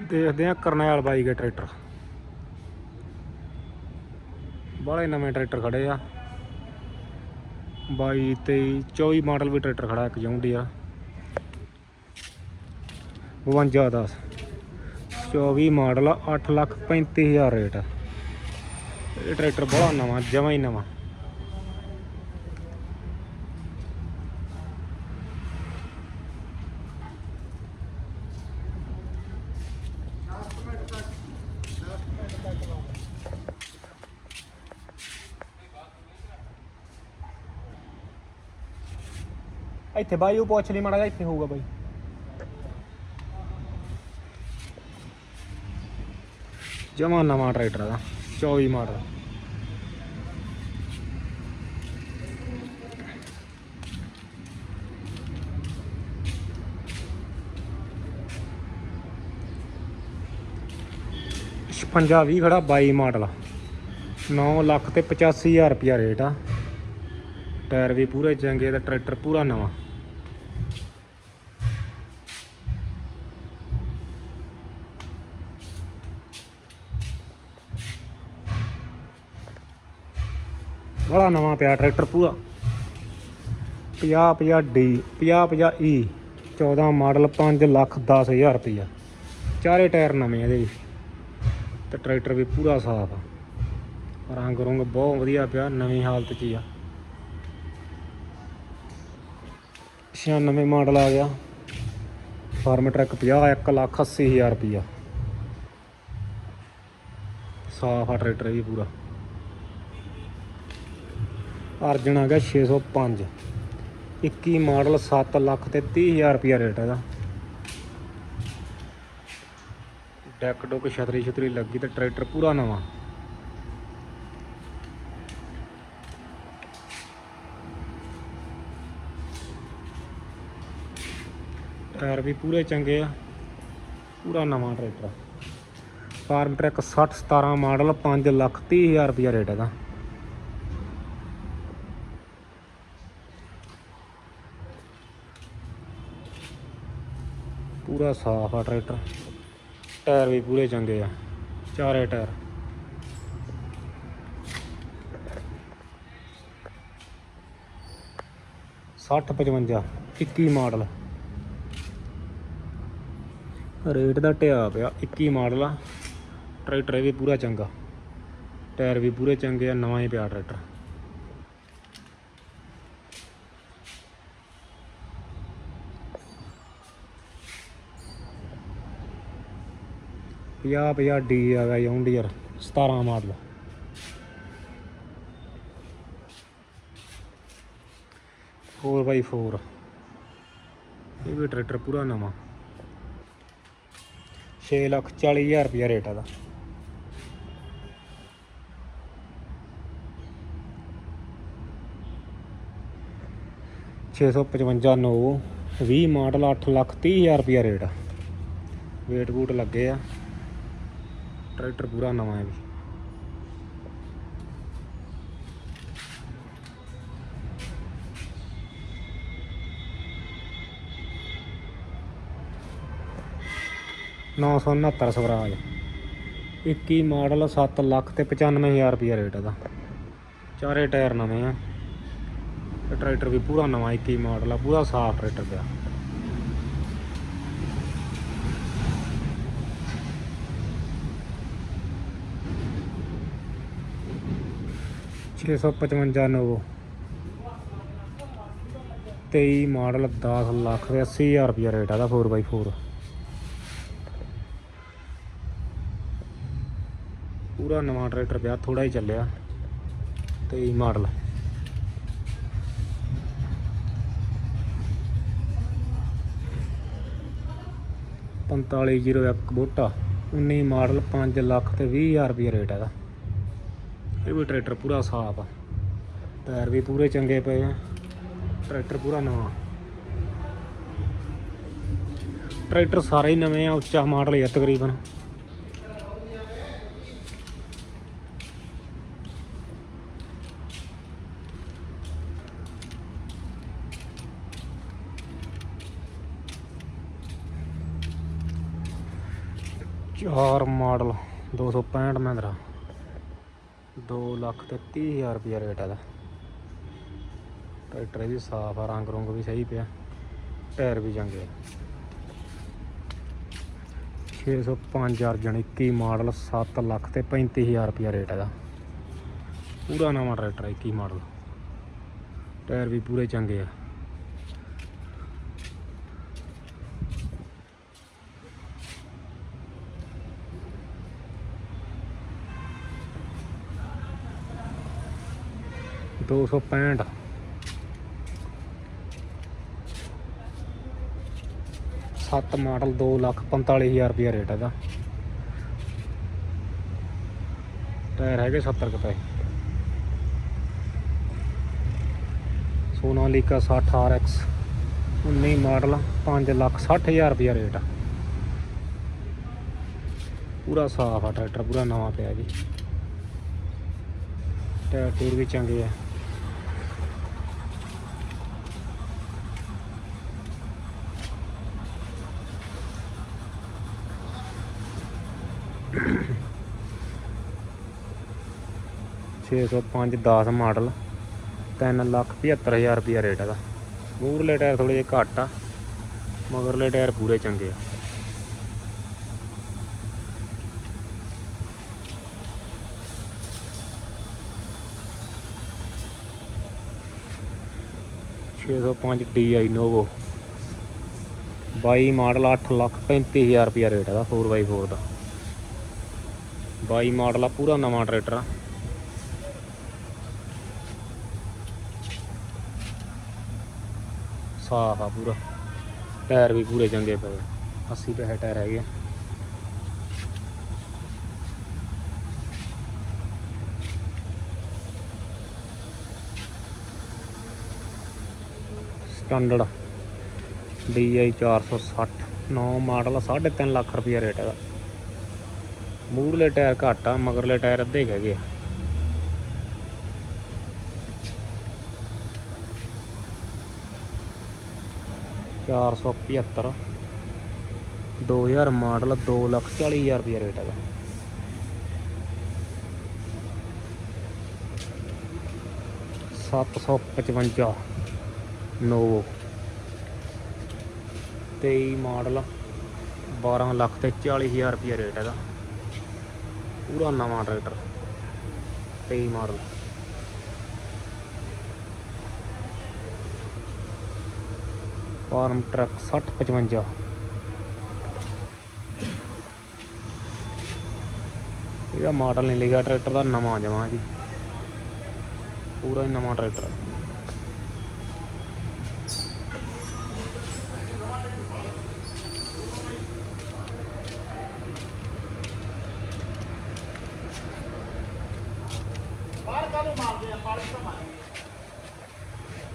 ਦੇਖਦੇ ਆ ਕਰਨੈਲ ਬਾਈ ਦੇ ਟਰੈਕਟਰ। ਬਾਹਲੇ ਨਵੇਂ ਟਰੈਕਟਰ ਖੜੇ ਆ। 22 23 24 ਮਾਡਲ ਵੀ ਟਰੈਕਟਰ ਖੜਾ, ਇੱਕ ਜੌਂਡੀ ਆ 52 10 24 ਮਾਡਲ ਆ 8 ਲੱਖ 35000 ਰੇਟ। ਇਹ ਟਰੈਕਟਰ ਬੜਾ ਨਵਾਂ, ਜਮਾਂ ਹੀ ਨਵਾਂ। ਇੱਥੇ ਬਾਈ, ਉਹ ਪੁੱਛ ਲਈ ਮਾੜਾ ਜਿਹਾ, ਇੱਥੇ ਹੋਊਗਾ ਬਾਈ। ਜਮਾ ਨਵਾਂ ਟਰੈਕਟਰ ਦਾ 24 ਮਾਡਲ। ਛਪੰਜਾ 20 ਖੜਾ 22 ਮਾਡਲ। 9 ਲੱਖ ਤੇ 85000 ਰੁਪਿਆ ਰੇਟ ਆ। ਟਾਇਰ ਵੀ ਪੂਰੇ ਚੰਗੇ, ਤੇ ਟਰੈਕਟਰ ਪੂਰਾ ਨਵਾਂ। ਬੜਾ ਨਵਾਂ ਪਿਆ ਟਰੈਕਟਰ ਪੂਰਾ। 50 50 ਡੀ 50 50 ਈ 14 ਮਾਡਲ 5 ਲੱਖ 10000 ਰੁਪਈਆ। ਚਾਰੇ ਟਾਇਰ ਨਵੇਂ ਇਹਦੇ ਵੀ ਤੇ ਟਰੈਕਟਰ ਵੀ ਪੂਰਾ ਸਾਫ਼ ਆ। ਰੰਗ ਰੁੰਗ ਬਹੁਤ ਵਧੀਆ ਪਿਆ, ਨਵੀਂ ਹਾਲਤ 'ਚ ਹੀ ਆ। 96 ਮਾਡਲ ਆ ਗਿਆ। ਫਾਰਮ ਟਰੱਕ 50 1 ਲੱਖ 80 ਹਜ਼ਾਰ ਰੁਪਈਆ। ਸਾਫ਼ ਆ ਟਰੈਕਟਰ ਵੀ ਪੂਰਾ। ਅਰਜਨ ਆ ਗਿਆ 605 21 ਮਾਡਲ 7 ਲੱਖ ਤੇ 30 ਹਜ਼ਾਰ ਰੁਪਈਆ ਰੇਟ ਇਹਦਾ ਡੈਕ ਡੁੱਕ ਛਤਰੀ ਛਤਰੀ ਲੱਗੀ ਤੇ ਟਰੈਕਟਰ ਪੂਰਾ ਨਵਾਂ। ਟਾਇਰ ਵੀ ਪੂਰੇ ਚੰਗੇ ਆ। ਪੂਰਾ ਨਵਾਂ tractor. Farmtrac 60 17 model 5 lakh 30 ਹਜ਼ਾਰ ਰੁਪਇਆ ਰੇਟ ਇਹਦਾ ਪੂਰਾ ਸਾਫ਼ ਆ ਟਰੈਕਟਰ। ਟਾਇਰ ਵੀ ਪੂਰੇ ਚੰਗੇ ਆ। ਚਾਰੇ ਟਾਇਰ। ਸੱਠ 55 21 ਮਾਡਲ। ਰੇਟ ਦਾ ਟਿਆ ਪਿਆ 21 ਮਾਡਲ ਆ। ਟਰੈਕਟਰ ਵੀ ਪੂਰਾ ਚੰਗਾ। ਟਾਇਰ ਵੀ ਪੂਰੇ ਚੰਗੇ ਆ, ਨਵਾਂ ਹੀ ਪਿਆ ਟਰੈਕਟਰ। ਪੰਜਾਹ ਪੰਜਾਹ ਡੀ ਆ ਗਿਆ Deere 17 model. Four by four ਇਹ ਵੀ ਟਰੈਕਟਰ ਪੂਰਾ ਨਵਾਂ। 6 ਲੱਖ 40 ਹਜ਼ਾਰ ਰੁਪਇਆ ਰੇਟ ਇਹਦਾ। ਛੇ ਸੌ ਪਚਵੰਜਾ ਨੌ 20 ਮਾਡਲ 8 ਲੱਖ 30 ਹਜ਼ਾਰ ਰੁਪਇਆ ਰੇਟ ਆ। ਵੇਟ ਬੂਟ ਲੱਗੇ ਆ। ਟਰੈਕਟਰ ਪੂਰਾ ਨਵਾਂ ਹੈ ਵੀ ਨੌ ਸੌ ਉਨੱਤਰ ਸਵਰਾਜ। 21 ਮਾਡਲ 7 ਲੱਖ ਤੇ 95000 ਰੁਪਇਆ ਰੇਟ ਇਹਦਾ। ਚਾਰੇ ਟਾਇਰ ਨਵੇਂ ਆ। ਟਰੈਕਟਰ ਵੀ ਪੂਰਾ ਨਵਾਂ 21 ਮਾਡਲ ਆ, ਪੂਰਾ ਸਾਫ਼ ਟਰੈਕਟਰ ਪਿਆ। ਛੇ ਸੌ ਪਚਵੰਜਾ ਨਵੋ। 23 ਮਾਡਲ 10 ਲੱਖ ਤੇ 80000 ਰੁਪਇਆ ਰੇਟ ਆਦਾ 4x4 ਪੂਰਾ ਨਵਾਂ ਟਰੈਕਟਰ ਪਿਆ ਥੋੜਾ ਹੀ ਚੱਲਿਆ। 23 ਮਾਡਲ। ਪੰਤਾਲੀ ਜੀਰੋ ਇੱਕ ਬੋਟਾ 19 ਮਾਡਲ 5 ਲੱਖ ਤੇ 20000 ਰੁਪਏ ਰੇਟ ਹੈਗਾ ਇਹ ਵੀ ਟਰੈਕਟਰ ਪੂਰਾ ਸਾਫ਼ ਆ। ਟਾਇਰ ਵੀ ਪੂਰੇ ਚੰਗੇ ਪਏ ਆ। ਟਰੈਕਟਰ ਪੂਰਾ ਨਵਾਂ। ਟਰੈਕਟਰ ਸਾਰੇ ਹੀ ਨਵੇਂ ਆ, ਉੱਚਾ ਮਾਡਲ ਹੈ ਤਕਰੀਬਨ। ਚਾਰ ਮਾਡਲ 265 ਮਹਿੰਦਰਾ। 2 ਲੱਖ ਤੇ 30 ਹਜ਼ਾਰ ਰੁਪਇਆ ਰੇਟ ਇਹਦਾ। ਟਰੈਕਟਰ ਇਹਦੀ ਸਾਫ਼ ਆ, ਰੰਗ ਰੁੰਗ ਵੀ ਸਹੀ ਪਿਆ, ਟਾਇਰ ਵੀ ਚੰਗੇ ਆ। 605 ਅਰਜਨ 21 ਮਾਡਲ 7 ਲੱਖ ਤੇ 35000 ਰੁਪਇਆ ਰੇਟ ਇਹਦਾ। ਪੂਰਾ ਨਵਾਂ ਟਰੈਕਟਰ ਆ 21 ਮਾਡਲ। ਟਾਇਰ ਵੀ ਪੂਰੇ ਚੰਗੇ ਆ। ਦੋ ਸੌ ਪੈਂਹਠ। ਸੱਤ ਮਾਡਲ 2 ਲੱਖ 45000 ਰੁਪਇਆ ਰੇਟ ਇਹਦਾ। ਟਾਇਰ ਹੈਗੇ 70 ਕੁ ਪਏ ਸੋਨਾਲੀਕਾ 60 RX 19 ਮਾਡਲ 5 ਲੱਖ 60000 ਰੁਪਇਆ ਰੇਟ ਪੂਰਾ ਸਾਫ਼ ਆ ਟਰੈਕਟਰ, ਪੂਰਾ ਨਵਾਂ ਪਿਆ ਜੀ। ਟਾਇਰ ਟੂਰ ਵੀ ਚੰਗੇ ਆ। ਛੇ ਸੌ ਪੰਜ 10 ਮਾਡਲ, ਤਿੰਨ ਲੱਖ ਪਝੱਤਰ ਹਜ਼ਾਰ ਰੁਪਇਆ ਰੇਟ ਇਹਦਾ। ਮੂਰਲੇ ਟਾਇਰ ਥੋੜੇ ਜਿਹੇ ਘੱਟ ਆ, ਮਗਰਲੇ ਟਾਇਰ ਪੂਰੇ ਚੰਗੇ ਆ। ਛੇ ਸੌ ਪੰਜ D I Novo 22 model 8 lakh 35 ਹਜ਼ਾਰ ਰੁਪਇਆ ਰੇਟ ਇਹਦਾ 4x4 ਦਾ। 22 ਮਾਡਲ ਆ, ਪੂਰਾ ਨਵਾਂ ਟਰੈਕਟਰ ਆ। ਸਾਫ਼ ਆ ਪੂਰਾ। ਟਾਇਰ ਵੀ ਪੂਰੇ ਚੰਗੇ ਪਏ 80 ਪੈਸੇ ਟਾਇਰ ਹੈਗੇ ਆ। ਸਟੈਂਡਰਡ DI 460 ਨੌ ਮਾਡਲ 3.5 ਲੱਖ ਰੁਪਇਆ ਰੇਟ ਹੈਗਾ। ਮੂਰਲੇ ਟਾਇਰ ਘੱਟ ਆ, ਮਗਰਲੇ ਟਾਇਰ ਅੱਧੇ ਹੈਗੇ ਆ। ਚਾਰ ਸੌ ਪਝੱਤਰ। ਦੋ ਹਜ਼ਾਰ ਮਾਡਲ, ਦੋ ਲੱਖ ਚਾਲੀ ਹਜ਼ਾਰ ਰੁਪਇਆ ਰੇਟ ਹੈਗਾ। ਸੱਤ ਸੌ ਪਚਵੰਜਾ। ਨੋਵੋ 23 ਮਾਡਲ 12 ਲੱਖ ਤੇ 40 ਹਜ਼ਾਰ ਰੁਪਇਆ ਰੇਟ ਹੈਗਾ। ਪੂਰਾ ਨਵਾਂ ਟਰੈਕਟਰ। 23 ਮਾਡਲ। ਫਾਰਮ ਟਰੱਕ 60 55 ਇਹਦਾ ਮਾਡਲ ਨਹੀਂ ਲਿਖਿਆ, ਟਰੈਕਟਰ ਦਾ ਨਵਾਂ ਜਮਾ ਜੀ। ਪੂਰਾ ਹੀ ਨਵਾਂ tractor.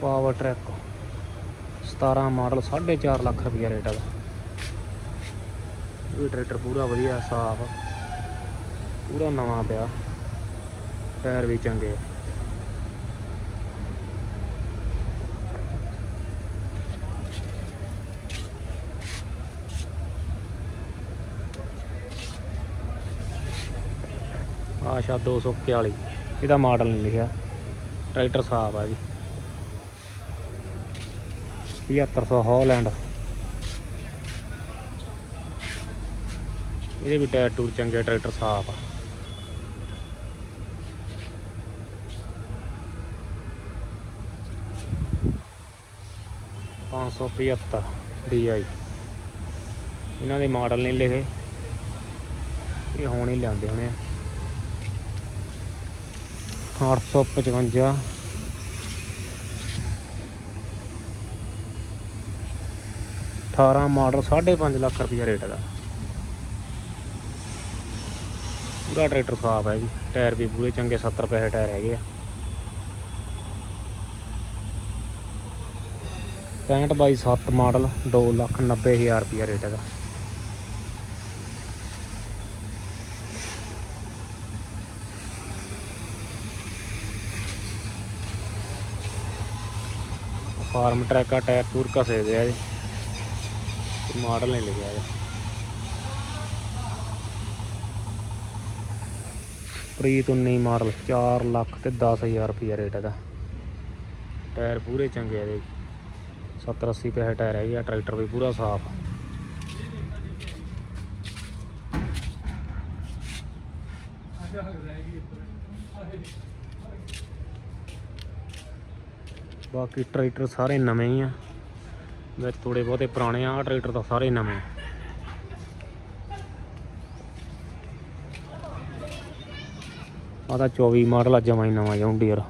Powertrac 17 model 4.5 lakh ਰੁਪਇਆ ਰੇਟ ਦਾ ਇਹ ਟਰੈਕਟਰ ਪੂਰਾ ਵਧੀਆ, ਸਾਫ਼ ਪੂਰਾ ਨਵਾਂ ਪਿਆ। ਟਾਇਰ ਵੀ ਚੰਗੇ ਆ। ਆਸ਼ਾ 241 ਇਹਦਾ ਮਾਡਲ ਨਹੀਂ ਲਿਖਿਆ। ਟਰੈਕਟਰ ਸਾਫ਼ ਆ ਜੀ। 7500 ਹੌਲੈਂਡ ਇਹਦੇ ਵੀ ਟਾਇਰ ਟੂਰ ਚੰਗੇ ਟਰੈਕਟਰ ਸਾਫ਼ ਆ। ਪੰਜ ਸੌ ਪਝੱਤਰ ਡੀ ਆਈ ਇਹਨਾਂ ਦੇ ਮਾਡਲ ਨਹੀਂ ਲਿਖੇ। ਇਹ ਹੁਣ ਹੀ ਲਿਆਂਦੇ ਹੋਣੇ ਆ। 855 18 ਮਾਡਲ 5.5 ਲੱਖ ਰੁਪਇਆ ਰੇਟ ਦਾ ਪੂਰਾ ਟਰੈਕਟਰ ਸਾਫ਼ ਹੈ ਜੀ। ਟਾਇਰ ਵੀ ਪੂਰੇ ਚੰਗੇ 70 ਪੈਸੇ ਟਾਇਰ ਹੈਗੇ ਆ। 65 ਬਾਈ 7 ਮਾਡਲ 2 ਲੱਖ 90 ਹਜ਼ਾਰ ਰੁਪਇਆ ਰੇਟ ਹੈਗਾ। ਫਾਰਮ ਟਰੈਕ ਆ, ਟਾਇਰ ਟੂਰ ਘਸੇ ਦੇ ਆ ਜੀ। ਮਾਡਲ ਨਹੀਂ ਲਿਖਿਆ ਜੀ। ਪ੍ਰੀਤ 19 ਮਾਡਲ 4 ਲੱਖ ਤੇ 10000 ਰੁਪਏ ਰੇਟ ਇਹਦਾ ਟਾਇਰ ਪੂਰੇ ਚੰਗੇ ਆ ਜੀ। 70 80 ਪੈਸੇ ਟਾਇਰ ਹੈਗੇ ਆ, ਟਰੈਕਟਰ ਵੀ ਪੂਰਾ ਸਾਫ਼ ਆ। ਬਾਕੀ ਟਰੈਕਟਰ ਸਾਰੇ ਨਵੇਂ ਹੀ ਆ। ਵਿੱਚ ਥੋੜੇ ਬਹੁਤੇ ਪੁਰਾਣੇ ਆ ਟਰੈਕਟਰ ਤਾਂ ਸਾਰੇ ਨਵੇਂ। ਆ ਆਹ ਤਾਂ 24 ਮਾਡਲ ਆ, ਜਮਾਂ ਹੀ ਨਵਾਂ ਜੌਂਡੀਅਰ